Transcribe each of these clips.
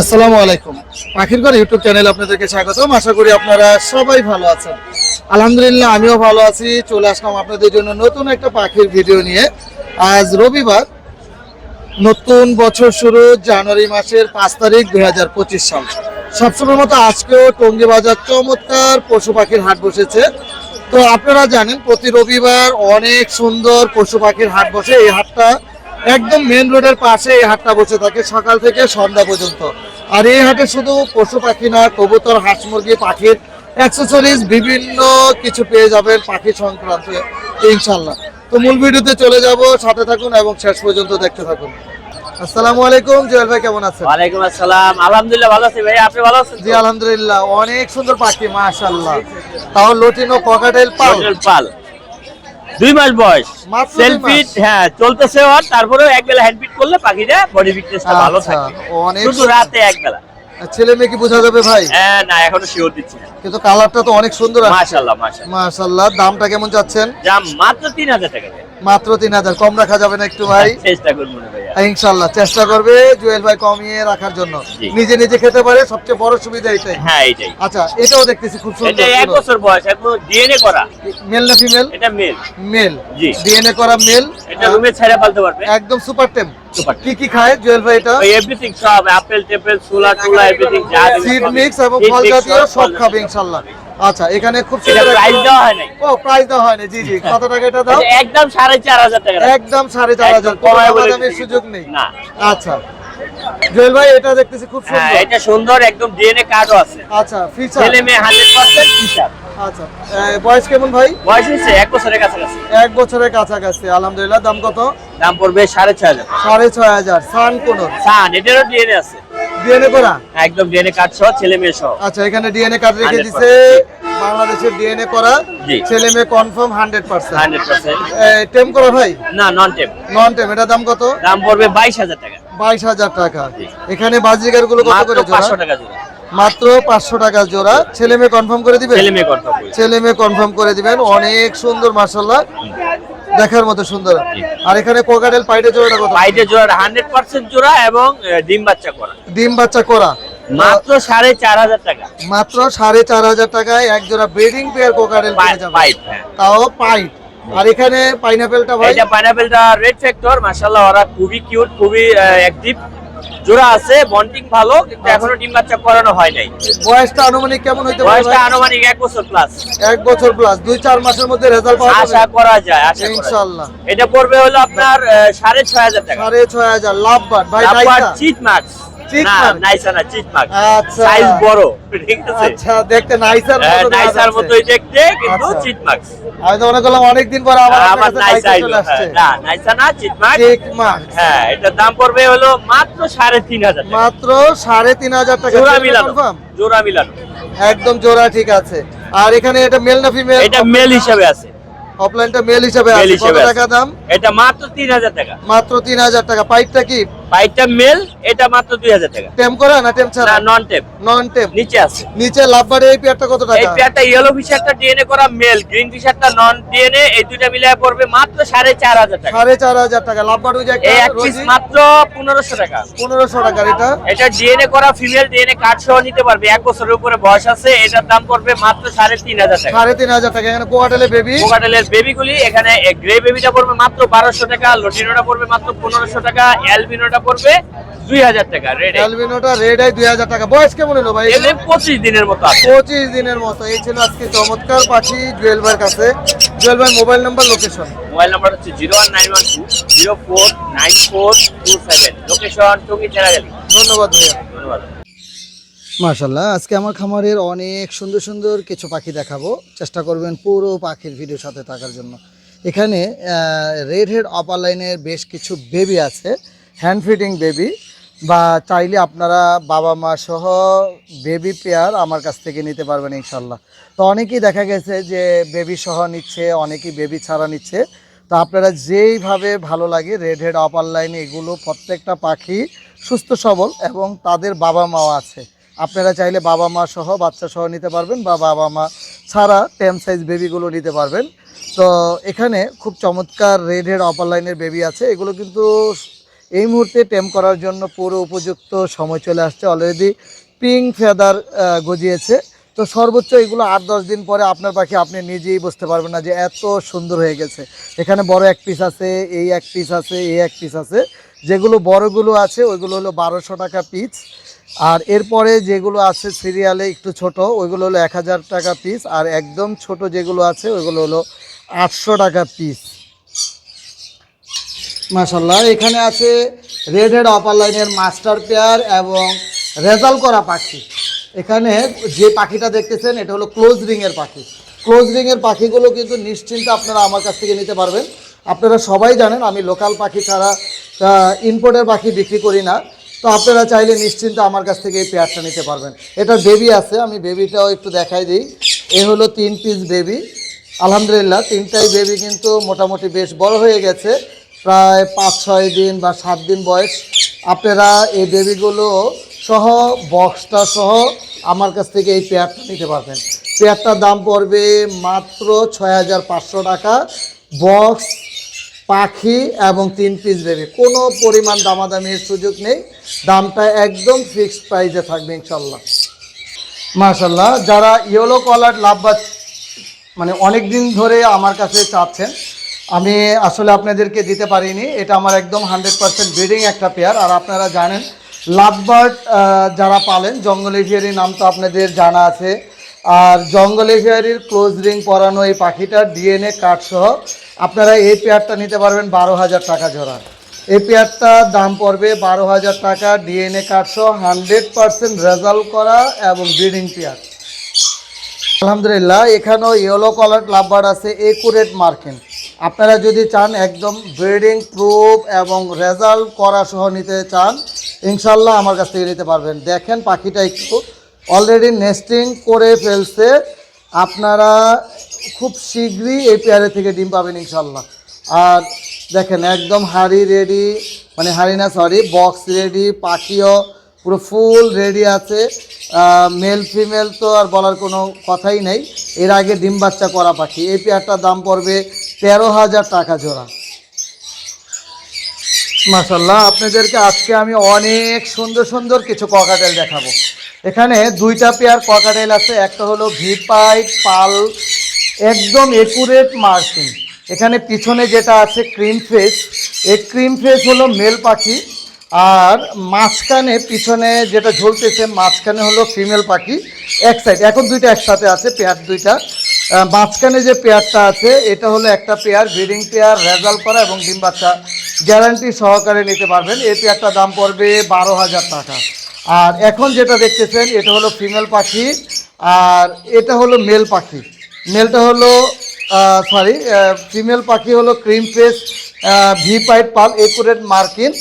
আসসালামু আলাইকুম। পাখির ঘর ইউটিউব চ্যানেল আপনাদেরকে স্বাগতম। আশা করি আপনারা সবাই ভালো আছেন। আলহামদুলিল্লাহ, আমিও ভালো আছি। চলে আসলাম আপনাদের জন্য নতুন একটা পাখির ভিডিও নিয়ে। আজ রবিবার, নতুন বছর শুরু জানুয়ারি মাসের পাঁচ তারিখ দুই হাজার পঁচিশ সাল। সবসময় মতো আজকেও টঙ্গী বাজার চমৎকার পশু পাখির হাট বসেছে। তো আপনারা জানেন, প্রতি রবিবার অনেক সুন্দর পশু পাখির হাট বসে। এই হাটটা একদম মেন রোডের পাশে এই হাটটা বসে থাকে সকাল থেকে সন্ধ্যা পর্যন্ত। আর এই হাটে শুধু পশু পাখি না কবুতর হাঁস মুরগি পাখির অ্যাক্সেসরিজ বিভিন্ন কিছু পেয়ে যাবেন পাখি সংক্রান্ত ইনশাল্লাহ তো মূল ভিডিওতে চলে যাব সাথে থাকুন এবং শেষ পর্যন্ত দেখতে থাকুন। আসসালামু আলাইকুম জুয়েল ভাই কেমন আছেন? ওয়ালাইকুম আসসালাম। আলহামদুলিল্লাহ ভালো আছি। ভাই আপনি ভালো আছেন জি আলহামদুলিল্লাহ অনেক সুন্দর পাখি মাশাআল্লাহ। তাও লটিনো ককাটেল পাল। পাল। দুই মাস বয়স। সেলফি সেলফিট হ্যাঁ চলতেছে ওর তারপরেও এক বেলা হ্যান্ড ফিট করলে পাখিটা বডি ফিটনেসটা ভালো থাকে। অনেক শুধু রাতে এক বেলা ছেলে মেয়ে কি বোঝা যাবে ভাই? হ্যাঁ না এখনও শিওর দিচ্ছি কিন্তু কালারটা তো অনেক সুন্দর মাশাআল্লাহ মাশাআল্লাহ। দামটা কেমন যাচ্ছেন দাম মাত্র তিন হাজার টাকা মাত্র তিন হাজার কম রাখা যাবে না একটু ভাই। চেষ্টা করব না ভাইয়া ইনশাল্লাহ চেষ্টা করবে জুয়েল ভাই কমিয়ে রাখার জন্য। নিজে নিজে খেতে পারে সবচেয়ে বড় সুবিধা এটাই। হ্যাঁ এইটাই আচ্ছা এটাও দেখতেছি খুব এটা সুন্দর। এক বছর বয়স এখন ডিএনএ করা। মেল না ফিমেল? এটা মেল। মেল। জি। ডিএনএ করা মেল। এটা রুমে ছেড়ে পালতে পারবে। একদম সুপার টেম। কি কি খায় জুয়েল ভাই এটা? এভরিথিং সব আপেল টেপেল সোলা টোলা এভরিথিং যা সিড মিক্স এবং ফল জাতীয় সব খাবে জাতীয়। আচ্ছা এখানে খুব সুন্দর প্রাইস দেওয়া হয় নাই। ও প্রাইস দেওয়া হয়নি জি জি কত টাকা এটা দাও একদম টাকা একদম কমায় বলে সুযোগ নেই। না। আচ্ছা। জুয়েল ভাই এটা দেখতেছি খুব হ্যাঁ সুন্দর। এটা সুন্দর একদম ডিএনএ কার্ডও আছে। আচ্ছা ফিচার ছেলে মেয়ে হান্ড্রেড পার্সেন্ট ফিচার আচ্ছা বয়স কেমন ভাই? বয়স হচ্ছে এক বছরের কাছাকাছি। এক বছরের কাছাকাছি আলহামদুলিল্লাহ। দাম কত? দাম পড়বে সাড়ে ছয় হাজার। সাড়ে ছয় হাজার সান কোন সান এটারও ডিএনএ আছে। ডিএনএ করা? একদম ডিএনএ কার্ড সহ ছেলে মেয়ে সহ। আচ্ছা এখানে ডিএনএ কার্ড রেখে 100% দিছে বাংলাদেশের ডিএনএ করা ছেলে মেয়ে confirm hundred percent hundred percent টেম করা ভাই? না নন টেপ নন টেম এটা দাম কত? দাম পড়বে বাইশ হাজার টাকা। বাইশ হাজার টাকা। এখানে বাজিকারগুলো কত মাত্র করে জোড়া? পাঁচশো টাকা জোড়া। মাত্র পাঁচশো টাকা জোড়া। ছেলে মেয়ে কনফার্ম করে দিবে ছেলে মেয়ে কনফার্ম করে দিবেন। অনেক সুন্দর মার্শাল্লাহ দেখার মতো সুন্দর। আর এখানে কোকাটেল পাইটে জোড়াটা কত? বাইটে জোড়া হান্ড্রেড পার্সেন্ট জোড়া এবং ডিম বাচ্চা করা। ডিম বাচ্চা করা। মাত্র সাড়ে চার হাজার টাকা। মাত্র সাড়ে চার হাজার টাকায় এক জোড়া ব্রিডিং পেয়ার কোকাটেল পেয়ে যাবে পাইপ হ্যাঁ। তাও পাইপ আর এখানে পাইনাপেলটা ভাই? এটা পাইনাপেলটা রেড ফ্যাক্টর মাশাআল্লাহ ওরা খুবই কিউট খুবই অ্যাক্টিভ জোড়া আছে বন্টিং ভালো কিন্তু এখনও ডিম বাচ্চা করানো হয় নাই। বয়সটা আনুমানিক কেমন হইতে পারে বয়সটা আনুমানিক 1 বছর প্লাস 1 বছর প্লাস দুই চার মাসের মধ্যে রেজাল্ট পাওয়া আশা করা যায় আশা ইনশাআল্লাহ। এটা পড়বে হলো আপনার আহ, সাড়ে ছয় হাজার টাকা। সাড়ে ছয় হাজার লাভ বাট ভাই তারপর চিট মার্কস চিট না মার্ক। নাইসা না চিট মার্কস সাইজ বড় ঠিক আছে আচ্ছা দেখতে নাইসার মতো নাইসার মতোই দেখতে কিন্তু। আমি তো মনে করলাম অনেকদিন পর আবার আমার নাইসা নাইসা আইলো। চলে আসছে। না নাইসা না চিট মার্ক হ্যাঁ এটার দাম পড়বে হলো মাত্র সাড়ে তিন হাজার টাকা। মাত্র জোড়া মিলানো জোড়া মিলানো। একদম জোড়া ঠিক আছে। আর এখানে এটা মেল না ফিমেল এটা মেল হিসাবে আছে। অফলাইনটা মেল হিসাবে মেল আছে। কত টাকা দাম? এটা মাত্র তিন হাজার টাকা। মাত্র তিন হাজার টাকা। পাইপটা কি? বাইকটা মেল এটা মাত্র দুই হাজার টাকা। টেম করা না টেম ছাড়া? না নন টেপ নন টেম নিচে আছে। নিচে লাভবারে এই পেয়ারটা কত এই পেয়ারটা ইয়েলো ফিশারটা ডিএনএ করা মেল গ্রিন ফিশারটা নন ডিএনএ এই দুইটা মিলিয়ে পড়বে মাত্র সাড়ে চার হাজার টাকা। সাড়ে চার হাজার টাকা। লাভবার ওই যে একটা এই এক পিস মাত্র পনেরোশো টাকা। পনেরোশো টাকার এটা? এটা ডিএনএ করা ফিমেল ডিএনএ কার্ড সহ নিতে পারবে। এক বছরের উপরে বয়স আছে এটার দাম পড়বে মাত্র সাড়ে তিন হাজার টাকা। সাড়ে তিন হাজার টাকা। এখানে কোয়াটেলে বেবি কোকাটেলের বেবিগুলি এখানে গ্রে বেবিটা পড়বে মাত্র বারোশো টাকা লটিনোটা পড়বে মাত্র পনেরোশো টাকা অ্যালবিনোটা পড়বে দুই হাজার টাকা রেড অ্যালবিনোটা রেড আই দুই হাজার টাকা। বয়স কেমন হলো ভাই? পঁচিশ দিনের মতো পঁচিশ দিনের মতো। এই ছিল আজকে চমৎকার পাখি জুয়েল ভাইয়ের কাছে। জুয়েল ভাই mobile number location mobile number হচ্ছে zero one nine one two zero four nine four two seven. Location Tongi Cheragali. ধন্যবাদ ভাইয়া। ধন্যবাদ। মাশাল্লাহ আজকে আমার খামারের অনেক সুন্দর সুন্দর কিছু পাখি দেখাবো। চেষ্টা করবেন পুরো পাখির ভিডিওর সাথে থাকার জন্য। এখানে রেড হেড অপার লাইনের বেশ কিছু বেবি আছে। হ্যান্ড ফিটিং বেবি বা চাইলে আপনারা বাবা মা সহ বেবি পেয়ার আমার কাছ থেকে নিতে পারবেন ইনশাল্লাহ। তো অনেকেই দেখা গেছে যে বেবি সহ নিচ্ছে, অনেকেই বেবি ছাড়া নিচ্ছে। তো আপনারা যেইভাবে ভালো লাগে রেড হেড অপার লাইনে এগুলো প্রত্যেকটা পাখি সুস্থ, সবল এবং তাদের বাবা মাও আছে। আপনারা চাইলে বাবা মা সহ, বাচ্চা সহ নিতে পারবেন বা বাবা মা ছাড়া টেম সাইজ বেবিগুলো নিতে পারবেন। তো এখানে খুব চমৎকার রেড হেড অপার লাইনের বেবি আছে। এগুলো কিন্তু এই মুহূর্তে টেম করার জন্য পুরো উপযুক্ত সময় চলে আসছে অলরেডি পিঙ্ক ফেদার গজিয়েছে। তো সর্বোচ্চ এগুলো আট দশ দিন পরে আপনার পাখি আপনি নিজেই বুঝতে পারবেন না যে এত সুন্দর হয়ে গেছে। এখানে বড় এক পিস আছে, এই এক পিস আছে, এই এক পিস আছে। যেগুলো বড়গুলো আছে, ওইগুলো হলো বারোশো টাকা পিস আর এরপরে যেগুলো আছে সিরিয়ালে একটু ছোট, ওইগুলো হলো এক হাজার টাকা পিস আর একদম ছোট যেগুলো আছে, ওইগুলো হলো আটশো টাকা পিস মাশাল্লাহ এখানে আছে রেড হেড অপার লাইনের মাস্টার পেয়ার এবং রেজাল্ট করা পাখি। এখানে যে পাখিটা দেখতেছেন, এটা হলো ক্লোজ রিংয়ের পাখি। ক্লোজ রিংয়ের পাখিগুলো কিন্তু নিশ্চিন্তে আপনারা আমার কাছ থেকে নিতে পারবেন। আপনারা সবাই জানেন, আমি লোকাল পাখি ছাড়া ইম্পোর্টের পাখি বিক্রি করি না। তো আপনারা চাইলে নিশ্চিন্তে আমার কাছ থেকে এই পেয়ারটা নিতে পারবেন। এটা বেবি আছে, আমি বেবিটাও একটু দেখাই দিই। এ হলো তিন পিস বেবি আলহামদুলিল্লাহ, তিনটাই বেবি কিন্তু মোটামুটি বেশ বড় হয়ে গেছে। প্রায় পাঁচ, ছয় দিন বা সাত দিন বয়স, আপনারা এই বেবিগুলো সহ বক্সটা সহ আমার কাছ থেকে এই পেয়ারটা নিতে পারবেন। পেয়ারটার দাম পড়বে মাত্র ছয় হাজার পাঁচশো টাকা। বক্স পাখি এবং তিন পিস বেবি কোনো পরিমাণ দামাদামির সুযোগ নেই। দামটা একদম ফিক্সড প্রাইসে থাকবে ইনশাল্লাহ মাশাল্লাহ যারা ইয়েলো কলার লাভবাজ মানে অনেক দিন ধরে আমার কাছে চাচ্ছেন আমি আসলে আপনাদেরকে দিতে পারিনি, এটা আমার একদম হান্ড্রেড পার্সেন্ট ব্রিডিং একটা পেয়ার, আর আপনারা জানেন, লাভবার্ড যারা পালেন, জঙ্গল নাম তো আপনাদের জানা আছে, আর জঙ্গল এভিয়ারির ক্লোজ রিং পরানো এই পাখিটার ডিএনএ কার্ড সহ আপনারা এই পেয়ারটা নিতে পারবেন বারো হাজার টাকা জোড়া। এই পেয়ারটার দাম পড়বে বারো হাজার টাকা ডিএনএ কার্ড সহ হান্ড্রেড পার্সেন্ট রেজাল্ট করা এবং ব্রিডিং পেয়ার। আলহামদুলিল্লাহ, এখানেও ইয়েলো কালার লাভবার্ড আছে একুরেট মার্কিং আপনারা যদি চান একদম ব্রিডিং প্রুফ এবং রেজাল্ট করা সহ নিতে চান ইনশাল্লাহ আমার কাছ থেকে নিতে পারবেন। দেখেন পাখিটা একটু অলরেডি নেস্টিং করে ফেলছে। আপনারা খুব শীঘ্রই এই পেয়ারে থেকে ডিম পাবেন ইনশাল্লাহ আর দেখেন একদম হাড়ি রেডি মানে হাড়ি না সরি বক্স রেডি পাখিও পুরো ফুল রেডি আছে। মেল ফিমেল তো আর বলার কোনো কথাই নেই। এর আগে ডিম বাচ্চা করা পাখি। এই পেয়ারটার দাম পড়বে তেরো হাজার টাকা জোড়া। মাসাল্লাহ আপনাদেরকে আজকে আমি অনেক সুন্দর সুন্দর কিছু ককাটেল দেখাবো। এখানে দুইটা পেয়ার ককাটেল আছে, একটা হলো ভিপাইট পাল একদম একুরেট মার্কিং এখানে পিছনে যেটা আছে ক্রিম ফেস এই ক্রিম ফেস হলো মেল পাখি, আর মাঝখানে পিছনে যেটা ঝুলতেছে, মাঝখানে হলো ফিমেল পাখি, এক সাইড এখন দুইটা একসাথে আছে পেয়ার দুইটা। মাঝখানে যে পেয়ারটা আছে, এটা হলো একটা পেয়ার, ব্রিডিং পেয়ার, রেজাল্ট করা এবং ডিম বাচ্চা। গ্যারান্টি সহকারে নিতে পারবেন। এই পেয়ারটার দাম পড়বে বারো হাজার টাকা। আর এখন যেটা দেখতেছেন, এটা হলো ফিমেল পাখি, আর এটা হলো মেল পাখি। মেলটা হলো সরি ফিমেল পাখি হলো ক্রিম ফেস ভি পাইপ পাল, একুরেট মার্কিন।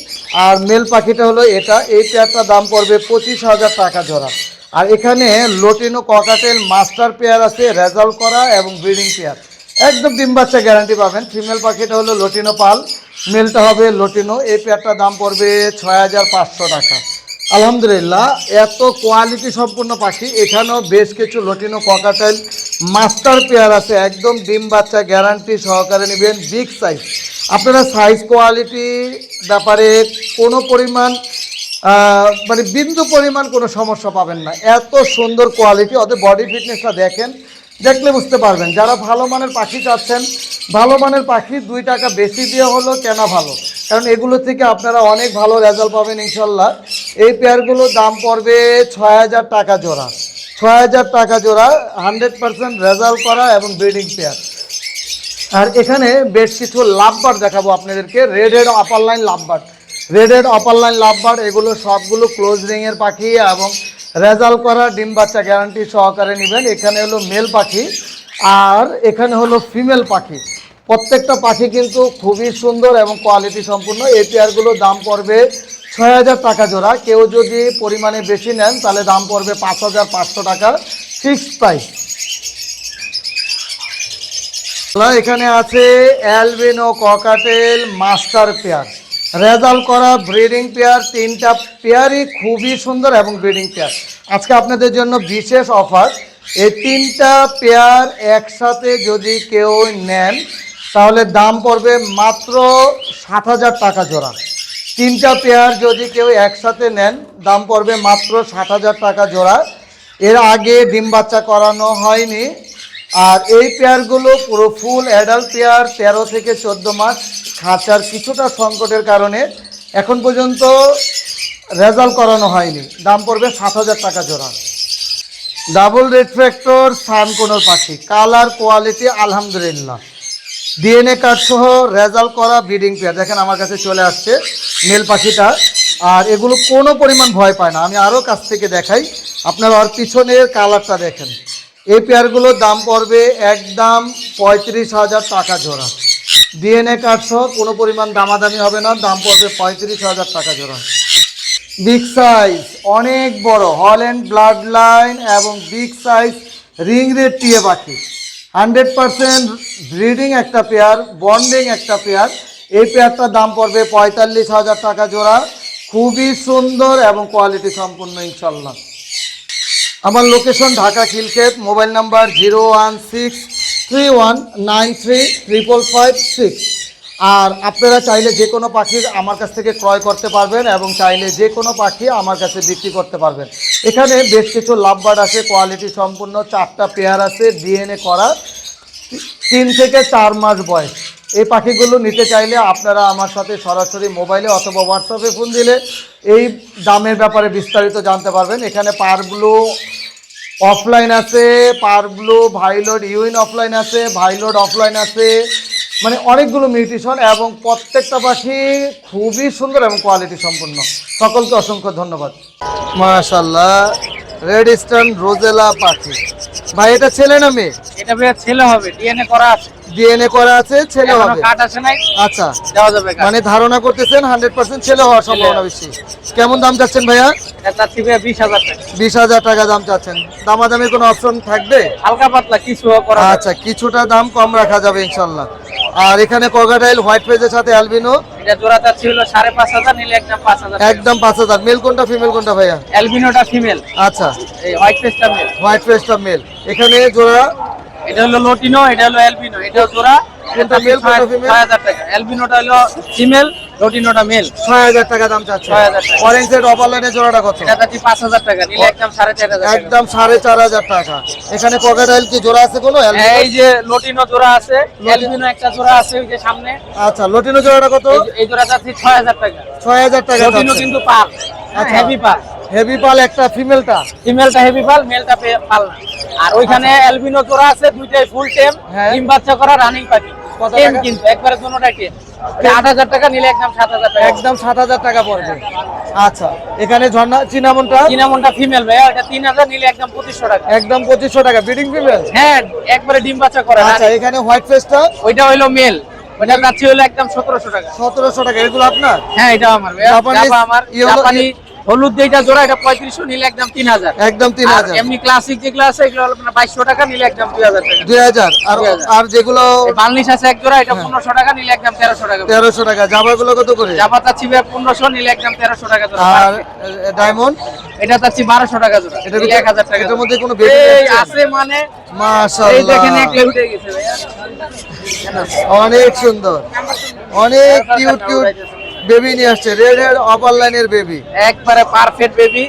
আর মেল পাখিটা হলো এটা। এই পেয়ারটার দাম পড়বে পঁচিশ হাজার টাকা জোড়া। আর এখানে লোটিনো, ককাটেল, মাস্টার পেয়ার আছে রেজাল্ট করা এবং ব্রিডিং পেয়ার। একদম ডিম বাচ্চা গ্যারান্টি পাবেন। ফিমেল পাখিটা হলো লোটিনো পাল মেলটা হবে লোটিনো। এই পেয়ারটার দাম পড়বে ছয় হাজার পাঁচশো টাকা। আলহামদুলিল্লাহ, এত কোয়ালিটি সম্পূর্ণ পাখি। এখানেও বেশ কিছু লটিনো ককাটাইল মাস্টার পেয়ার আছে। একদম ডিম বাচ্চা গ্যারান্টি সহকারে নেবেন। বিগ সাইজ আপনারা সাইজ কোয়ালিটি ব্যাপারে কোনো পরিমাণ মানে বিন্দু পরিমাণ কোনো সমস্যা পাবেন না। এত সুন্দর কোয়ালিটি ওদের বডি ফিটনেসটা দেখেন, দেখলে বুঝতে পারবেন। যারা ভালো মানের পাখি চাচ্ছেন, ভালো মানের পাখি দুই টাকা বেশি দিয়ে হলো কেন ভালো। কারণ এগুলো থেকে আপনারা অনেক ভালো রেজাল্ট পাবেন ইনশাল্লাহ। এই পেয়ারগুলোর দাম পড়বে ছয় হাজার টাকা জোড়া। ছয় হাজার টাকা জোড়া হান্ড্রেড পার্সেন্ট রেজাল্ট করা এবং ব্রিডিং পেয়ার আর এখানে বেশ কিছু লাভবার দেখাবো আপনাদেরকে red head opaline lovebird red head opaline lovebird এগুলো সবগুলো ক্লোজ রিংয়ের পাখি এবং রেজাল্ট করা ডিম বাচ্চা গ্যারান্টি সহকারে নেবেন। এখানে হলো মেল পাখি আর এখানে হলো ফিমেল পাখি। প্রত্যেকটা পাখি কিন্তু খুবই সুন্দর এবং কোয়ালিটি সম্পূর্ণ। এই পেয়ারগুলোর দাম পড়বে ছয় হাজার টাকা জোড়া। কেউ যদি পরিমাণে বেশি নেন, তাহলে দাম পড়বে পাঁচ হাজার পাঁচশো টাকা ফিক্সড প্রাইস এখানে আছে albino cockatiel master pair result করা ব্রিডিং পেয়ার, তিনটা পেয়ারই খুবই সুন্দর এবং ব্রিডিং পেয়ার। আজকে আপনাদের জন্য বিশেষ অফার, এই তিনটা পেয়ার একসাথে যদি কেউ নেন, তাহলে দাম পড়বে মাত্র সাত হাজার টাকা জোড়া। তিনটা পেয়ার যদি কেউ একসাথে নেন, দাম পড়বে মাত্র সাত হাজার টাকা জোড়া। এর আগে ডিম বাচ্চা করানো হয়নি আর এই পেয়ারগুলো পুরো ফুল অ্যাডাল্ট পেয়ার, তেরো থেকে চোদ্দ মাস খাঁচার কিছুটা সংকটের কারণে এখন পর্যন্ত রেজাল্ট করানো হয়নি। দাম পড়বে সাত হাজার টাকা জোড়া। ডাবল রেড সান কোনোর পাখি। কালার, কোয়ালিটি আলহামদুলিল্লাহ। ডিএনএ কার্ড সহ রেজাল্ট করা ব্রিডিং পেয়ার। দেখেন আমার কাছে চলে আসছে মেল পাখিটা। আর এগুলো কোনো পরিমাণ ভয় পায় না। আমি আরও কাছ থেকে দেখাই। আপনারা ওর পিছনের কালারটা দেখেন। এই পেয়ারগুলোর দাম পড়বে একদম পঁয়ত্রিশ হাজার টাকা জোড়া। ডিএনএ কার্ড সহ কোনো পরিমাণ দামাদামি হবে না, দাম পড়বে পঁয়ত্রিশ হাজার টাকা জোড়া। বিগ সাইজ অনেক বড় হল্যান্ড ব্লাড লাইন এবং বিগ সাইজ রিং রেড টিয়ে পাখি। হান্ড্রেড পার্সেন্ট ব্রিডিং একটা পেয়ার, বন্ডিং একটা পেয়ার। এই পেয়ারটার দাম পড়বে পঁয়তাল্লিশ হাজার টাকা জোড়া। খুবই সুন্দর এবং কোয়ালিটি সম্পূর্ণ ইনশাল্লাহ। আমার location Dhaka Khilkhet mobile number zero one six three one nine three triple five six আর আপনারা চাইলে যে কোনো পাখি আমার কাছ থেকে ক্রয় করতে পারবেন এবং চাইলে যে কোনো পাখি আমার কাছে বিক্রি করতে পারবেন। এখানে বেশ কিছু লাভবার্ড আছে কোয়ালিটি সম্পূর্ণ চারটা পেয়ার আছে ডিএনএ করা। তিন থেকে চার মাস বয়স। এই পাখিগুলো নিতে চাইলে আপনারা আমার সাথে সরাসরি মোবাইলে অথবা হোয়াটসঅ্যাপে ফোন দিলে এই দামের ব্যাপারে বিস্তারিত জানতে পারবেন। এখানে পারগুলো অফলাইন আছে পারগুলো ভাইলোড ইউইন অফলাইন আছে, ভাইলোড অফলাইন আছে মানে অনেকগুলো মিউটিশন এবং প্রত্যেকটা পাখি খুবই সুন্দর এবং কোয়ালিটি সম্পন্ন। সকলকে অসংখ্য ধন্যবাদ। মাশাল্লাহ রেড স্টার্ন রোজেলা পাখি। ভাই এটা ছেলে না মেয়ে? এটা ভাইয়া ছেলে হবে ডিএনএ করা আছে। ডিএনএ করা আছে ছেলে হবে। কাট আসে নাই। আচ্ছা। দেওয়া যাবে মানে ধারণা করতেছেন হান্ড্রেড পার্সেন্ট ছেলে হওয়ার সম্ভাবনা বেশি। কেমন দাম চাচ্ছেন ভাইয়া? এটা চাচ্ছি ভাইয়া বিশ হাজার টাকা। বিশ হাজার টাকা দাম চাচ্ছেন। দামাদামির কোনো অপশন থাকবে? হালকা পাতলা কিছু করা আচ্ছা কিছুটা দাম কম রাখা যাবে ইনশাল্লাহ আর এখানে কগাটাইল হোয়াইট ফেজের সাথে অ্যালবিনো। এটা জোড়া চাচ্ছি হলো সাড়ে পাঁচ হাজার নিলে একদম পাঁচ হাজার। একদম পাঁচ হাজার। মেল কোনটা ফিমেল কোনটা ভাইয়া? অ্যালবিনোটা ফিমেল। আচ্ছা। এই হোয়াইট পেজটা মেল। White ফেজটা mail. এখানে জোড়া? এটা হলো লোটিনো এটা হলো অ্যালবিনো এটা জোড়া। কোনটা মেল কোনটা? ছয় হাজার টাকা। অ্যালবিনোটা হলো ফিমেল লোটিনোটা মেল ছয় হাজার টাকা দাম চাচ্ছে। 6,000 টাকা। অরেঞ্জ রেড অপার লাইনের জোড়াটা কত? এটা চাচ্ছি পাঁচ হাজার টাকা নিলে একদম সাড়ে চার হাজার টাকা। একদম সাড়ে চার হাজার টাকা। এখানে কগাটাইল কি জোড়া আছে কোনো? হ্যাঁ, এই যে লোটিনো জোড়া আছে অ্যালবিনো একটা জোড়া আছে ওই যে সামনে। আচ্ছা লটিনো জোড়াটা কত? এই- জোড়া চাচ্ছি ছয় হাজার টাকা। ছয় হাজার টাকা লোটিনো কিন্তু পাল। আচ্ছা। হেভি পাল। হেভি পাল একটা ফিমেলটা ফিমেলটা হেভি পাল মেলটা পাল না। আর ওইখানে অ্যালবিনো জোড়া আছে দুইটাই ফুল টেম হ্যাঁ। ডিম বাচ্চা করা রানিং পাখি। কত কিন্তু একবারে দুটোটাই টেম আট হাজার টাকা নিলে একদম সাত হাজার টাকা একদম সাত হাজার টাকা পড়বে। আচ্ছা এখানে ঝর্ণা চিনামনটা? চিনামনটা ফিমেল ভাইয়া ওটা তিন হাজার নিলে একদম পঁচিশশো টাকা। একদম পঁচিশশো টাকা ব্রিডিং ফিমেল হ্যাঁ একবারে ডিম বাচ্চা করে আচ্ছা এখানে হোয়াইট ফেসটা ওইটা হইল মেল ওইটা যাচ্ছে হইল একদম সতেরোশো টাকা। সতেরোশো টাকা এগুলো আপনার? হ্যাঁ এটা আমার আমার জাপানি হলুদ যেটা জোড়া এটা পঁয়ত্রিশশো নিলে একদম তিন হাজার। একদম তিন হাজার। এমনি ক্লাসিক যেগুলো আছে এগুলো আপনার বাইশশো টাকা নিলে একদম দুই হাজার টাকা। দুই হাজার। আর আর যেগুলো বার্নিশ আছে এক জোড়া এটা পনেরোশো টাকা নিলে একদম তেরোশো টাকা। তেরোশো টাকা। জামাগুলো কত করে? জাপা চাচ্ছি পনেরোশো নিলে একদম তেরোশো টাকা জোড়া। আর ডায়মন্ড এটা চাচ্ছি বারোশো টাকা জোড়া নিলে এক হাজার টাকা এটার মধ্যে কোনো আছে মানে এই দেখেন একলে উঠে গেছে ভাইয়া। অনেক সুন্দর। অনেক কিউট কিউট বেবি নিয়ে আসছে রেড হেড অপার লাইনের বেবি একবারে পারফেক্ট বেবি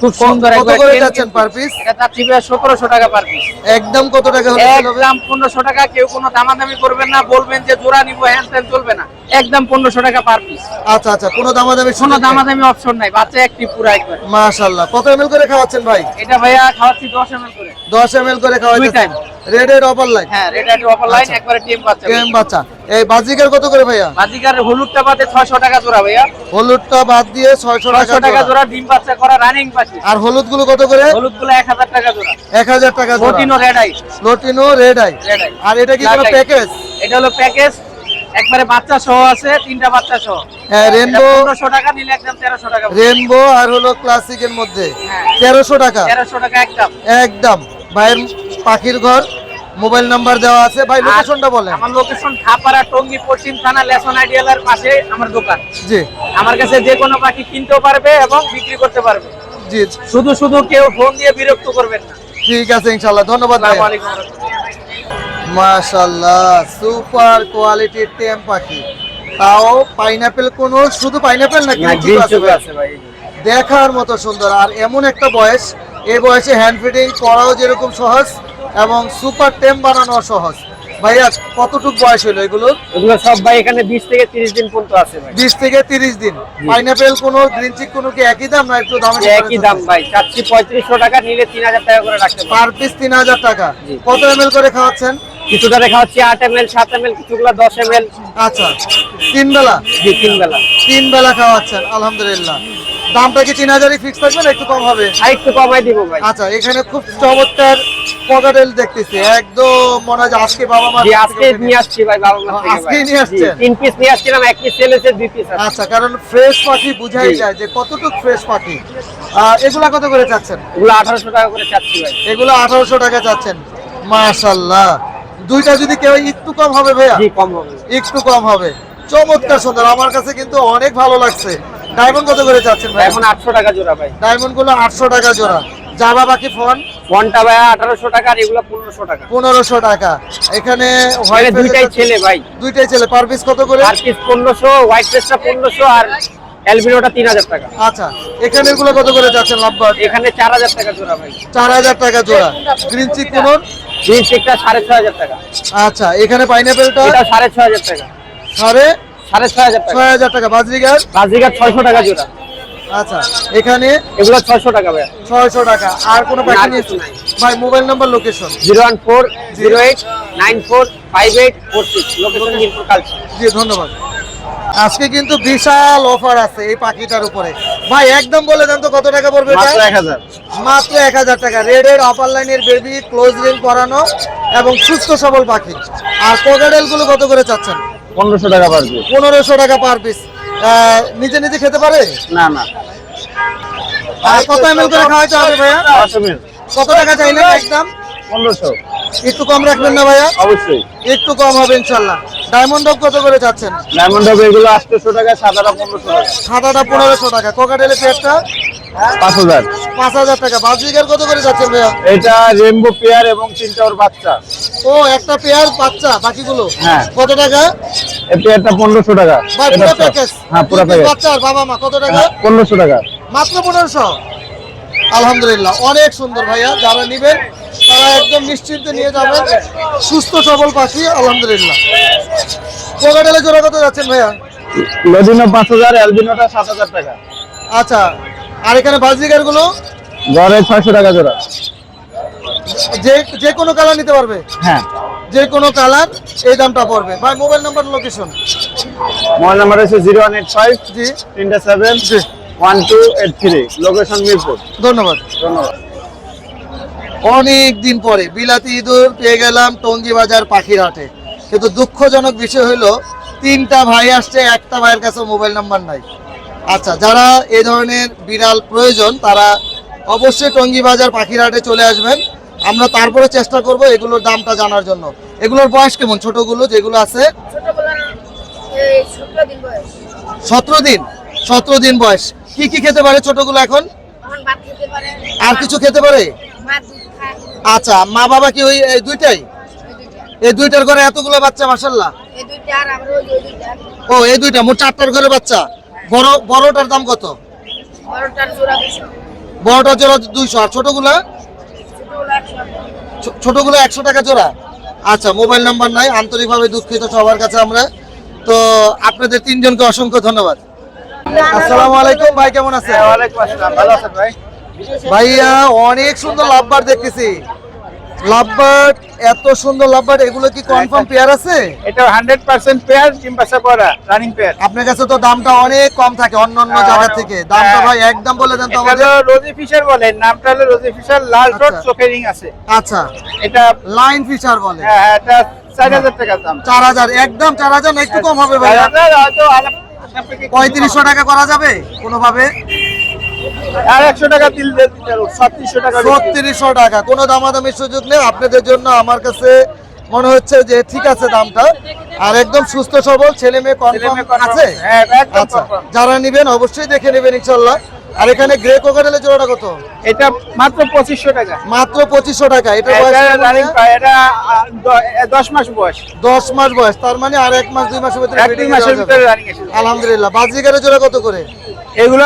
খুব সুন্দর কত করে যাচ্ছেন পার পিস এটা চাচ্ছি ভাইয়া সতেরোশো টাকা পার পিস একদম কত টাকা হলে হবে? একদম পনেরোশো টাকা কেউ কোনো দামাদামি করবেন না বলবেন যে জোড়া নিবো হ্যান ত্যান চলবে না। একদম পনেরোশো টাকা পার পিস আচ্ছা আচ্ছা কোনো দামাদামি কোনো দামাদামি অপশন নাই বাচ্চা একটি পুরা একবার। মাশাআল্লাহ কত এমএল করে খাওয়াচ্ছেন ভাই? এটা ভাইয়া খাওয়াচ্ছি দশ এমএল করে। 10 এমএল করে খাওয়াচ্ছেন time। Red head opaline হ্যাঁ রেড আইট অফার লাইন। একবারে টিম বাচ্চা। কেম বাচ্চা। এই বাজিকার কত করে ভাইয়া? বাজিকার হলুদটা বাদে ছয়শো টাকা জোড়া ভাইয়া। হলুদটা বাদ দিয়ে 600 টাকা টাকা জোড়া। ডিম বাচ্চা করা রানিং পাখি আর হলুদগুলো কত করে? হলুদগুলো এক হাজার টাকা জোড়া। 1000 টাকা জোড়া। প্রোটিনও red eye lutino red eye red eye আর এটা কি কোনো প্যাকেজ এটা হলো প্যাকেজ একবারে বাচ্চা সহ আছে তিনটা বাচ্চা সহ। হ্যাঁ রেনবো পনেরোশো টাকা নিলে একদম তেরোশো টাকা রেনবো আর হলো ক্লাসিকের মধ্যে। হ্যাঁ। তেরোশো টাকা। তেরোশো টাকা একদম। একদম। ভাইয়ের পাখির ঘর। মোবাইল নাম্বার দেওয়া আছে। ভাই লোকেশনটা বলেন। আমার লোকেশন খাপাড়া টঙ্গী পশ্চিম থানা লেসন আইডিয়ালার পাশে আমার দোকান। জি। আমার কাছে যে কোনো পাখি কিনতেও পারবে এবং বিক্রি করতে পারবে। জি। শুধু শুধু কেউ ফোন দিয়ে বিরক্ত করবেন না। ঠিক আছে ইনশাল্লাহ ধন্যবাদ ভাই আসসালামু আলাইকুম ওয়া রাহমাতুল্লাহ। মাশাল্লাহ সুপার কোয়ালিটির টেম পাখি। তাও পাইনাপেল কোন শুধু পাইনাপেল নাকি আছে আছে ভাই। দেখার মতো সুন্দর। আর এমন একটা বয়স এই বয়সে হ্যান্ড ফিটিং করাও যেরকম সহজ এবং সুপার টেম বানানো সহজ। ভাইয়া কতটুক বয়স হলো এগুলোর এগুলো সব ভাই এখানে বিশ থেকে তিরিশ দিন পর্যন্ত আছে ভাই। বিশ থেকে তিরিশ দিন। পাইনাপেল কোন গ্রিন চিক কোন কি একই দাম না একটু দাম একই দাম ভাই চাচ্ছি পঁয়ত্রিশশো টাকা নিলে তিন হাজার টাকা করে রাখতে পার পিস তিন হাজার টাকা। কত এম করে খাওয়াচ্ছেন? কিছুটা দেখা হচ্ছে আট এম এল সাত এম এল কিছুগুলো দশ এম এল আচ্ছা। তিন বেলা? জি তিন বেলা। তিন বেলা খাওয়াচ্ছেন আলহামদুলিল্লাহ। দামটা কি তিন হাজারই ফিক্স থাকবে না একটু কম হবে? একটু কমাই দিব ভাই। আচ্ছা এখানে খুব চমৎকার পকাটেল দেখতেছি। একদম মনে হয় আজকে বাবা মা আজকে নিয়ে আসছি ভাই বাবা মা ভাই। নিয়ে আসছেন? তিন পিস নিয়ে আসছিলাম এক পিস সেল হয়েছে দুই পিস আচ্ছা কারণ ফ্রেশ পাখি বুঝাই যায় যে কতটুকু ফ্রেশ পাখি। আহ, এগুলা কত করে চাচ্ছেন? এগুলো আঠারোশো টাকা করে চাচ্ছি ভাই। এগুলো আঠারোশো টাকা চাচ্ছেন। মাশাল্লাহ। দুইটা যদি কেউ একটু কম হবে ভাইয়া? কম হবে। একটু কম হবে। চমৎকার সুন্দর। আমার কাছে কিন্তু অনেক ভালো লাগছে। ডায়মন্ড কত করে চাচ্ছেন ভাই? এখন আটশো টাকা জোড়া ভাই। ডায়মন্ডগুলো আটশো টাকা জোড়া। জাবা বাকি ফোন? ফোনটা ভাই আঠারোশো টাকা আর এগুলো পনেরোশো টাকা। পনেরোশো টাকা। এখানে white দুইটাই ছেলে ভাই। দুইটাই ছেলে। পার পিস কত করে? আর পিস পনেরোশো হোয়াইট পেসটা পনেরোশো আর অ্যালবিনোটা তিন হাজার টাকা। আচ্ছা এখানে এগুলো কত করে যাচ্ছেন লাভবাদ এখানে চার হাজার টাকা জোড়া ভাই। চার হাজার টাকা জোড়া। গ্রিন চিক কোন জিন্স চেকটা সাড়ে ছয় হাজার টাকা। আচ্ছা এখানে পাইনাপেলটা এটা সাড়ে ছয় হাজার টাকা। সাড়ে সাড়ে ছয় হাজার ছয় হাজার টাকা বাজরিগার বাজিকার ছয়শো টাকা জোড়া। আচ্ছা এখানে? এগুলো ছয়শো টাকা ভাই ছয়শো টাকা আর কোনো পাখি আর নিয়ে কিছু নাই। ভাই mobile number location zero one four zero eight nine four five eight four six. Location Mirpur Kalshi জি ধন্যবাদ। আজকে কিন্তু বিশাল অফার আছে এই পাখিটার উপরে। ভাই একদম বলে দেন তো কত টাকা পড়বে এটা? এক হাজার। মাত্র এক হাজার টাকা। রেড এর আপার লাইনের বেবি ক্লোজ রিং করানো এবং সুস্থ সবল পাখি। আর কোকাডেলগুলো কত করে চাচ্ছেন? পনেরোশো টাকা পার পিস পনেরোশো টাকা পার পিস নিজে নিজে খেতে পারে? না না। আর কত এমএল করে খাওয়াইতে হবে ভাইয়া? কত টাকা চাইলেন একদম? পনেরোশো। একটু কম রাখবেন না ভাইয়া? অবশ্যই। একটু কম হবে ইনশাল্লাহ। ডায়মন্ড ডগ কত করে চাচ্ছেন? ডায়মন্ড হবে এগুলো আটশোশো টাকা সাদাটা পনেরোশো টাকা। সাদাটা পনেরোশো টাকা। কোকাডেলের পেয়ারটা? পাঁচ হাজার। পাঁচ হাজার টাকা। বাজরিকার কত করে যাচ্ছেন ভাইয়া? এটা রেনবো পেয়ার এবং তিনটা ওর বাচ্চা। ও একটা পেয়ার বাচ্চা বাকিগুলো? হ্যাঁ। কত টাকা? এই পেয়ারটা পনেরোশো টাকা। পুরো প্যাকেজ হ্যাঁ পুরো প্যাকেজ বাচ্চা আর বাবা মা কত টাকা? পনেরোশো টাকা। মাত্র পনেরোশো? আলহামদুলিল্লাহ অনেক সুন্দর ভাইয়া যারা নিবেন তারা একদম নিশ্চিন্তে নিয়ে যাবেন। সুস্থ সবল পাখি আলহামদুলিল্লাহ। কোকাডেলে জোড়া কত যাচ্ছেন ভাইয়া? লদিনো পাঁচ হাজার অ্যালবিনোটা সাত হাজার টাকা। আচ্ছা আর এখানে গুলো গড়ে ছয়শো টাকা জোড়া। যে যে কোনো কালার নিতে পারবে? হ্যাঁ। যে কোনো কালার এই দামটা পড়বে। ভাই mobile number location mobile number হচ্ছে জিরো ওয়ান এইট ফাইভ জি। তিনটা সেভেন জি। One two eight three location Mirpur. ধন্যবাদ। ধন্যবাদ। অনেক দিন পরে বিলাতি ইঁদুর পেয়ে গেলাম টঙ্গি বাজার পাখির হাটে কিন্তু দুঃখজনক বিষয় হলো তিনটা ভাই আসছে একটা ভাইয়ের কাছে মোবাইল নাম্বার নাই। আচ্ছা যারা এই ধরনের বিড়াল প্রয়োজন তারা অবশ্যই টঙ্গি বাজার পাখির হাটে চলে আসবেন। আমরা তারপরে চেষ্টা করব এগুলোর দামটা জানার জন্য। এগুলোর বয়স কেমন? ছোটগুলো যেগুলো আছে? সতেরো দিন বয়স। সতেরো দিন বয়স। কি কি খেতে পারে ছোটগুলো এখন? আর কিছু খেতে পারে? আচ্ছা মা বাবা কি ওই এই দুইটাই? এই দুইটার ঘরে এতগুলো বাচ্চা মাসাল্লাহ ও এই দুইটা মোট চারটার ঘরে বাচ্চা। বড় বড়টার দাম কত? বড়টার জোড়া দুইশো। আর ছোটগুলা? ছোটগুলো একশো টাকা জোড়া। আচ্ছা মোবাইল নাম্বার নাই আন্তরিকভাবে দুঃখিত সবার কাছে আমরা। তো আপনাদের তিনজনকে অসংখ্য ধন্যবাদ। আসসালামু আলাইকুম ভাই কেমন আছেন? ওয়ালাইকুম আসসালাম। ভালো আছেন ভাই? ভাইয়া অনেক সুন্দর লাভবার দেখতেছি। লাভবার্ড এত সুন্দর লাভবার্ড এগুলো কি কনফার্ম পেয়ার আছে? এটা হান্ড্রেড পার্সেন্ট পেয়ার ডিম পাশা করা রানিং পেয়ার আপনার কাছে তো দামটা অনেক কম থাকে অন্য অন্য হ্যাঁ, জায়গা থেকে। দামটা হ্যাঁ। ভাই একদম বলে দেন তো আমাদের। রোজি ফিশার বলে নামটা হলো রোজি ফিশার লাল ডট আচ্ছা। আছে। আচ্ছা। এটা লাইন ফিচার বলে। হ্যাঁ হ্যাঁ, এটা চার হাজার টাকা দাম। চার হাজার একদম চার হাজার না একটু কম হবে ভাই। চার হাজার, হয়তো পঁয়ত্রিশশো টাকা করা যাবে কোনোভাবে। আর একশো টাকা ছত্রিশশো টাকা ছত্রিশশো টাকা। কোনো দামাদামির সুযোগ নেই। আপনাদের জন্য আমার কাছে মনে হচ্ছে যে ঠিক আছে দামটা। আর একদম সুস্থ সবল ছেলে মেয়ে কনফার্ম আছে? হ্যাঁ, আচ্ছা যারা নেবেন অবশ্যই দেখে নেবেন ইনশাল্লাহ। আর এখানে গ্রে কোকারেলের জোড়াটা কত? এটা মাত্র পঁচিশশো টাকা। মাত্র পঁচিশশো টাকা। এটা এটা দশ মাস বয়স। দশ মাস বয়স। তার মানে আর এক মাস দুই মাসের ভিতরে এক দুই মাসের ভিতরে আলহামদুলিল্লাহ। বাজিগারের জোড়া কত করে? এগুলো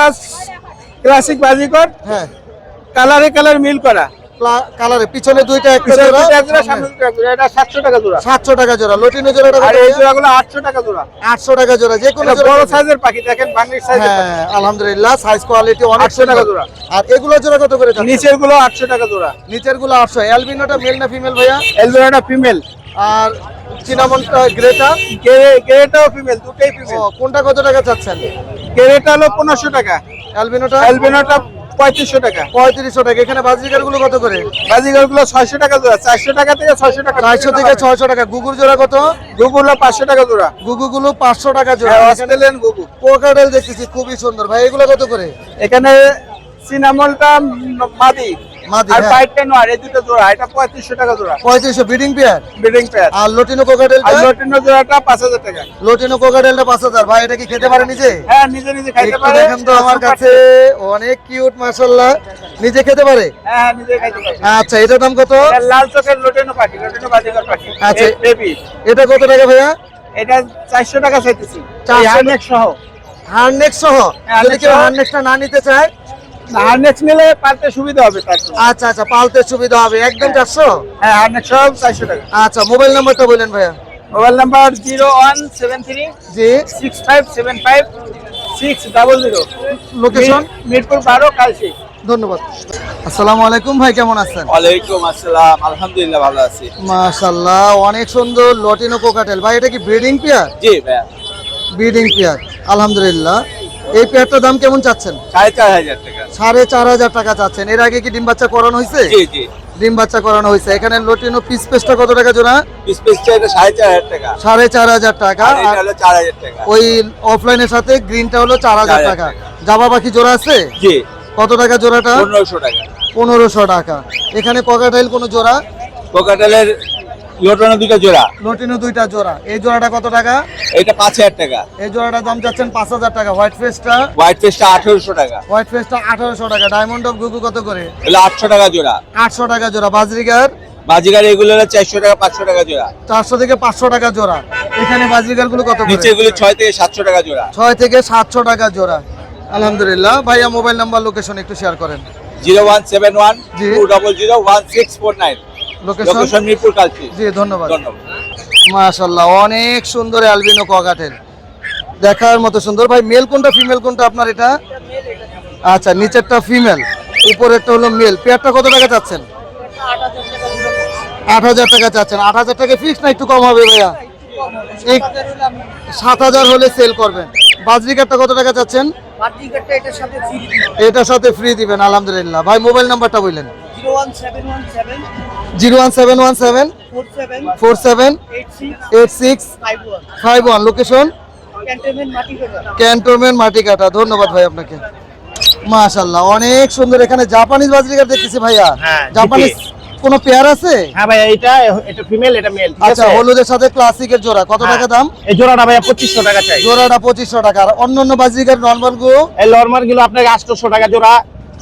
ক্লাসিক বাজিকর। হ্যাঁ। কালারে কালার মিল করা। কালারে পিছনে দুইটা এক জোড়া। এটা সাতশো টাকা জোড়া। সাতশো টাকা জোড়া। লটিনো জোড়াটা আর এই জোড়াগুলো আটশো টাকা জোড়া। আটশো টাকা জোড়া। যে কোনো জোড়া বড় সাইজের পাখি দেখেন বাংলির সাইজের হ্যাঁ আলহামদুলিল্লাহ সাইজ কোয়ালিটি অনেক 800 টাকা জোড়া। আর এগুলো জোড়া কত করে নিচে নিচেরগুলো আটশো টাকা জোড়া। নিচেরগুলো আটশো। অ্যালবিনোটা মেল না ফিমেল ভাইয়া? এলজোড়াটা ফিমেল আর চিনামনটা গ্রেটা গেরেটাও ফিমেল দুটোই ফিমেল কোনটা কত টাকা চাচ্ছেন? গেরেটা হলো পনেরোশো টাকা। অ্যালবিনোটা অ্যালবিনোটা পঁয়ত্রিশশো টাকা। পঁয়ত্রিশশো টাকা। এখানে বাজিকারগুলো কত করে? বাজিগরগুলো ছয়শো টাকা জোড়া। চারশো টাকা থেকে ছয়শো টাকা চারশো থেকে ছয়শো টাকা। গুগুর জোড়া কত? গুগুলো পাঁচশো টাকা জোড়া। গুগু গুলো পাঁচশো টাকা জোড়া। হ্যাঁ, অস্ট্রেলিয়ান গুগু পোকাডেল দেখতেছি খুবই সুন্দর। ভাই এগুলো কত করে? এখানে সিনামলটা মাদি, আর হ্যাঁ। পাইটটা এই দুটো জোড়া এটা পঁয়ত্রিশশো টাকা জোড়া। পঁয়ত্রিশশো ব্রিডিং পেয়ার? Breeding pair. আর লটিনো আর কোকাটেলটা জোড়াটা পাঁচ হাজার টাকা। লটিনো কোকাটেলটা পাঁচ হাজার। ভাই এটা কি খেতে পারে নিজে? হ্যাঁ নিজে নিজে খাইতে পারে। দেখেন তো আমার কাছে। অনেক কিউট মাশাল্লাহ নিজে খেতে পারে? হ্যাঁ হ্যাঁ, নিজে পারে। আচ্ছা এটার দাম কত? লাল চোখের লটিনো পাখি লটিনো বাজিগর পাখি আচ্ছা। বেবি এটা কত টাকা ভাইয়া? এটা চারশো টাকা চাইতেছি। 400 হার্নেক সহ। হারনেক্স সহ? যদি কেউ না নিতে চায় হার্নেক্স নিলে পারতে সুবিধা হবে আচ্ছা আচ্ছা পালতে সুবিধা হবে। একদম চারশো? হ্যাঁ চারশো টাকা। আচ্ছা মোবাইল নাম্বারটা বললেন ভাইয়া। Mobile number zero one seven three জি। Six five seven five six double zero location Mirpur বারো কালসি ধন্যবাদ। আসসালামু আলাইকুম ভাই কেমন আছেন? ওয়ালাইকুম আসসালাম আলহামদুলিল্লাহ ভালো আছি। মাশাল্লাহ অনেক সুন্দর লটিনো কোকাটেল। ভাই এটা কি ব্রিডিং পেয়ার জি ব্রিডিং পেয়ার আলহামদুলিল্লাহ। এই পেয়ারটার দাম কেমন চাচ্ছেন? সাড়ে চার হাজার টাকা। সাড়ে চার হাজার টাকা চাচ্ছেন। এর আগে কি ডিম বাচ্চা করানো হয়েছে? ডিম বাচ্চা করানো হয়েছে। এখানে লটিনো পিস পেসটা কত টাকা জোড়া? পিস পিসটা এটা সাড়ে চার হাজার টাকা। সাড়ে চার হাজার টাকা। আর এটা আর হলো চার হাজার টাকা। ওই অফলাইনের সাথে গ্রিনটা হলো চার হাজার টাকা। জাবা পাখি জোড়া আছে? জি। কত টাকা জোড়াটা? পনেরোশো টাকা। পনেরোশো টাকা। এখানে ককাটাইল কোনো জোড়া? কোকাটেলের লোটানো দুটো জোড়া। লটিনো দুইটা জোড়া। এই জোড়াটা কত টাকা? এটা পাঁচ হাজার টাকা। এই জোড়াটার দাম চাচ্ছেন পাঁচ হাজার টাকা। হোয়াইট ফেসটা? হোয়াইট ফেসটা আঠেরোশো টাকা। হোয়াইট ফেসটা আঠারোশো টাকা। ডায়মন্ড অফ গুগু কত করে? এগুলো আটশো টাকা জোড়া। আটশো টাকা জোড়া। বাজরিগার? বাজিগার এগুলো চারশো টাকা পাঁচশো টাকা জোড়া। চারশো থেকে পাঁচশো টাকা জোড়া। এখানে বাজরিগারগুলো কত করে? নিচেগুলো ছয় থেকে সাতশো টাকা জোড়া। ছয় থেকে সাতশো টাকা জোড়া। আলহামদুলিল্লাহ। ভাইয়া মোবাইল নাম্বার লোকেশন একটু শেয়ার করেন। Zero one seven one. Two double zero one six four nine. Location Mirpur Kalshi. জি ধন্যবাদ। ধন্যবাদ। মাশাল্লাহ অনেক সুন্দর অ্যালবিনো কগাটের দেখার মতো সুন্দর। ভাই মেল কোনটা ফিমেল কোনটা আপনার এটা? আচ্ছা নিচেরটা ফিমেল উপরেরটা হলো মেল পেয়ারটা কত টাকা চাচ্ছেন? আট হাজার টাকা চাচ্ছেন। আট হাজার টাকা ফিক্স না একটু কম হবে ভাইয়া? সাত হাজার হলে সেল করবেন। বাজরিকারটা কত টাকা চাচ্ছেন? এটার সাথে ফ্রি এটার সাথে ফ্রি দিবেন আলহামদুলিল্লাহ। ভাই মোবাইল নাম্বারটা বললেন। Zero one seven one seven zero one seven one seven four seven eight six five one. Location cantonment Matikata. ধন্যবাদ ভাই আপনাকে। মাশাল্লাহ অনেক সুন্দর। এখানে জাপানিজ বাজরিকার দেখতেছি ভাইয়া। হ্যাঁ, জাপানিজ কোনো পেয়ার আছে? হ্যাঁ ভাই এইটা এটা ফিমেল এটা মেল আচ্ছা হলুদের সাথে ক্লাসিকের জোড়া। কত হ্যাঁ। টাকা দাম? এই জোড়াটা ভাইয়া পঁচিশশো টাকা চাই। জোড়াটা পঁচিশশো টাকা। আর অন্য অন্য বাজরিকার নর্মালগুলো এই লরমারগুলো আপনাকে আটশোশো টাকা জোড়া।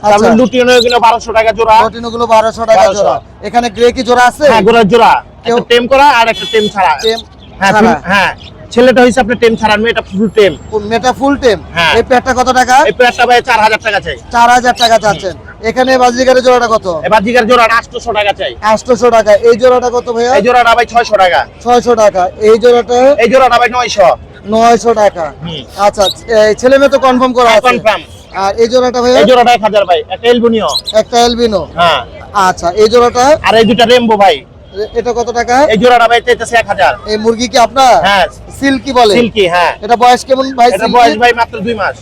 তারপরে আচ্ছা। লুটিনো গুলো বারোশো টাকা জোড়া। লটিনো গুলো বারোশো টাকা জোড়া। এখানে গ্রে কি জোড়া আছে? হ্যাঁ গোড়ার জোড়া। একটা টেম করা আর একটা টেম ছাড়া। টেম হ্যাঁ হ্যাঁ। ছেলেটা হয়েছে আপনার টেম ছাড়া মেয়েটা ফুল টেম। মেটা ফুল টেম। এই পেয়ারটা কত টাকা? এই পেয়ারটা ভাই টাকা চাই। চার হাজার টাকা চাচ্ছেন। এখানে বাজরিকারের জোড়াটা কত? এবার জিগার জোড়া আটশোশো টাকা চাই। আটশোশো টাকা। এই জোড়াটা কত ভাইয়া? এই জোড়াটা ভাই ছয়শো টাকা। ছয়শো টাকা। এই জোড়াটা এই জোড়াটা ভাই নয়শো। নয়শো টাকা। আচ্ছা এই ছেলে মেয়ে তো কনফার্ম করা আছে। কনফার্ম আর এই জোড়াটা ভাইয়া? এই জোড়াটা এক হাজার ভাই একটা এলবুনিও। একটা এলবিনো? হ্যাঁ। আচ্ছা এই জোড়াটা? আর এই দুটা রেমবো ভাই। এটা কত টাকা? এই জোড়াটা ভাই চাইতেছে এক হাজার। এই মুরগি কি আপনার? হ্যাঁ। সিল্কি বলে? সিল্কি হ্যাঁ। এটা বয়স কেমন ভাই এটা বয়স ভাই মাত্র দুই মাস।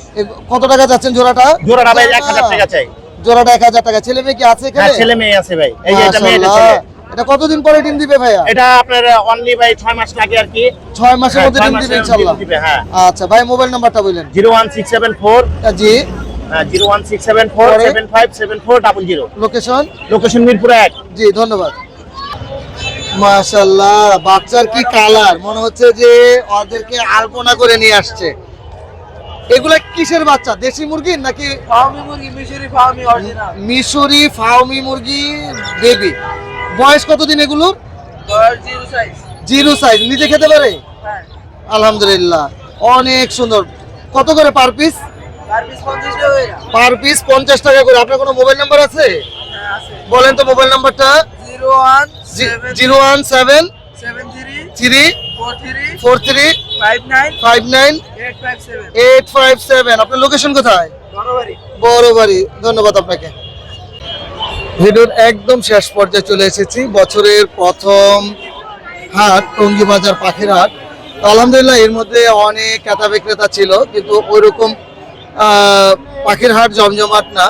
কত টাকা যাচ্ছেন জোড়াটা? জোড়াটা ভাই এক হাজার টাকা চাই। জোড়াটা এক হাজার টাকা। ছেলে মেয়ে কি আছে হ্যাঁ এখানে? ছেলে মেয়ে আছে ভাই। এই যে এটা মেয়ে ছেলে। এটা কতদিন পরে ডিম দিবে ভাইয়া? এটা আপনার অনলি ভাই ছয় মাস লাগে আর কি। ছয় মাসের হ্যাঁ, মধ্যে ডিম দিবে দিবে, হ্যাঁ। আচ্ছা ভাই মোবাইল নাম্বারটা সেভেন ফোর। জি। Zero one six seven four পরে? Seven five seven four double zero. Location location Mirpur এক। জি ধন্যবাদ। মাশাল্লাহ বাচ্চার কি কালার? মনে হচ্ছে যে ওদেরকে আলপনা করে নিয়ে আসছে। এগুলা কিসের বাচ্চা? দেশি মুরগি নাকি ফার্মি মুরগি মিশরি ফার্মি অরিজিনাল মিশরি ফাউমি মুরগি বেবি বয়স কতদিন এগুলোর জিরো সাইজ জিরো সাইজ নিজে খেতে পারে? হ্যাঁ। আলহামদুলিল্লাহ। অনেক সুন্দর। কত করে পার পিস পার পিস পঞ্চাশ টাকা করে। আপনার কোনো মোবাইল নাম্বার আছে? হ্যাঁ বলেন তো মোবাইল নাম্বারটা zero one seven three four three five nine eight five seven. আপনার লোকেশন কোথায়? বড় বাড়ি ধন্যবাদ আপনাকে। ভিডিওর একদম শেষ পর্যায়ে চলে এসেছি। বছরের প্রথম হাট টঙ্গি বাজার পাখির হাট। আলহামদুলিল্লাহ, এর মধ্যে অনেক ক্রেতা বিক্রেতা ছিল, কিন্তু ওইরকম রকম পাখির হাট জমজমাট না।